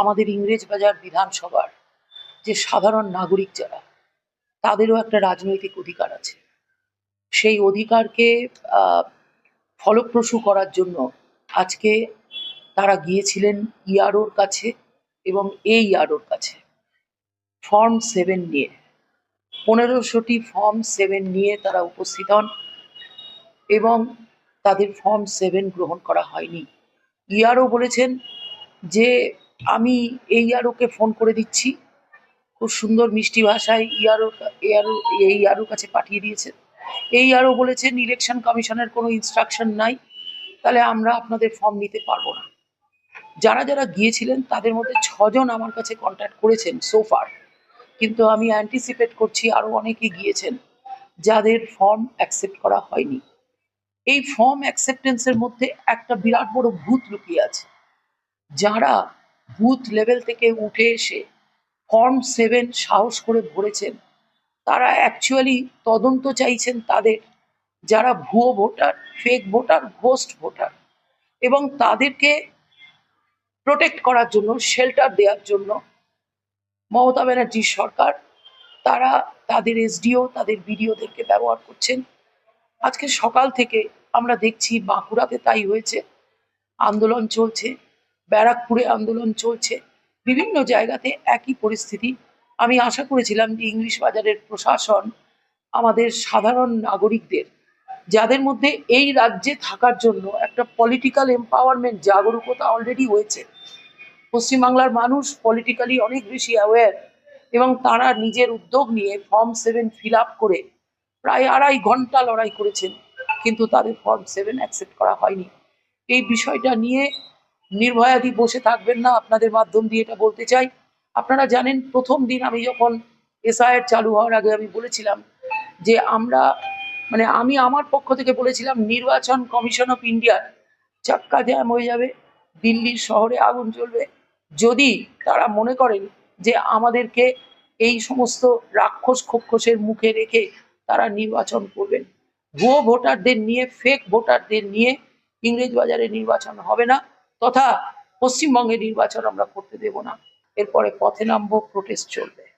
আমাদের ইংরেজ বাজার বিধানসভার যে সাধারণ নাগরিক যারা, তাদেরও একটা রাজনৈতিক অধিকার আছে। সেই অধিকারকে ফলপ্রসূ করার জন্য আজকে তারা গিয়েছিলেন ইয়ারোর কাছে এবং এই ইয়ারোর কাছে। ফর্ম সেভেন নিয়ে, পনেরোশোটি ফর্ম সেভেন নিয়ে তারা উপস্থিত হন এবং তাদের ফর্ম সেভেন গ্রহণ করা হয়নি। ইয়ারও বলেছেন যে আমি এই ইয়ারোকে ফোন করে দিচ্ছি। খুব সুন্দর মিষ্টি ভাষায় ইয়ারো ইয়ারো, এই ইয়ারোর কাছে পাঠিয়ে দিয়েছেন এই আরও বলেছেন ইলেকশন কমিশনের কোনো ইনস্ট্রাকশন নাই। তাহলে আমরা আপনাদের ফর্ম নিতে পারব না। যারা যারা গিয়েছিলেন, তাদের মধ্যে ছজন আমার কাছে কন্ট্যাক্ট করেছেন সোফার কিন্তু আমি অ্যান্টিসিপেট করছি আরও অনেকে গিয়েছেন, যাদের ফর্ম অ্যাকসেপ্ট করা হয়নি। এই ফর্ম অ্যাকসেপ্টেন্সের মধ্যে একটা বিরাট বড় ভূত লুকিয়ে আছে। যারা বুথ লেভেল থেকে উঠে এসে ফর্ম সেভেন সাহস করে ভরেছেন। তারা অ্যাকচুয়ালি তদন্ত চাইছেন তাদের, যারা ভুয়ো voter fake voter ghost voter, এবং তাদেরকে প্রোটেক্ট করার জন্য শেল্টার দেওয়ার জন্য মমতা ব্যানার্জির সরকার, তারা তাদের এসডিও তাদের বিডিওদেরকে ব্যবহার করছেন। আজকে সকাল থেকে আমরা দেখছি বাঁকুড়াতে তাই হয়েছে, আন্দোলন চলছে। ব্যারাকপুরে আন্দোলন চলছে। বিভিন্ন জায়গাতে একই পরিস্থিতি। আমি আশা করেছিলাম যে ইংলিশ বাজারের প্রশাসন আমাদের সাধারণ নাগরিকদের, যাদের মধ্যে এই রাজ্যে থাকার জন্য একটা পলিটিক্যাল এম্পাওয়ারমেন্ট জাগরুকতা অলরেডি হয়েছে। পশ্চিমবাংলার মানুষ পলিটিক্যালি অনেক বেশি অ্যাওয়্যার এবং তারা নিজের উদ্যোগ নিয়ে ফর্ম সেভেন ফিল আপ করে প্রায় আড়াই ঘণ্টা লড়াই করেছেন, কিন্তু তাদের ফর্ম সেভেন অ্যাকসেপ্ট করা হয়নি। এই বিষয়টা নিয়ে নির্ভয়াদি বসে থাকবেন না, আপনাদের মাধ্যম দিয়ে এটা বলতে চাই। আপনারা জানেন, প্রথম দিন আমি যখন এসআইআর চালু হওয়ার আগে আমি বলেছিলাম যে আমরা মানে আমি আমার পক্ষ থেকে বলেছিলাম, নির্বাচন কমিশন অফ ইন্ডিয়ার চাক্কা জ্যাম হয়ে যাবে, দিল্লির শহরে আগুন জ্বলবে। যদি তারা মনে করেন যে আমাদেরকে এই সমস্ত রাক্ষস খক্ষসের মুখে রেখে তারা নির্বাচন করবেন, ভুয়ো ভোটারদের নিয়ে ফেক ভোটারদের নিয়ে ইংরেজ বাজারে নির্বাচন হবে না। তথা পশ্চিমবঙ্গে নির্বাচন আমরা করতে দেব না। এরপরে পথে নামবো প্রোটেস্ট চলবে।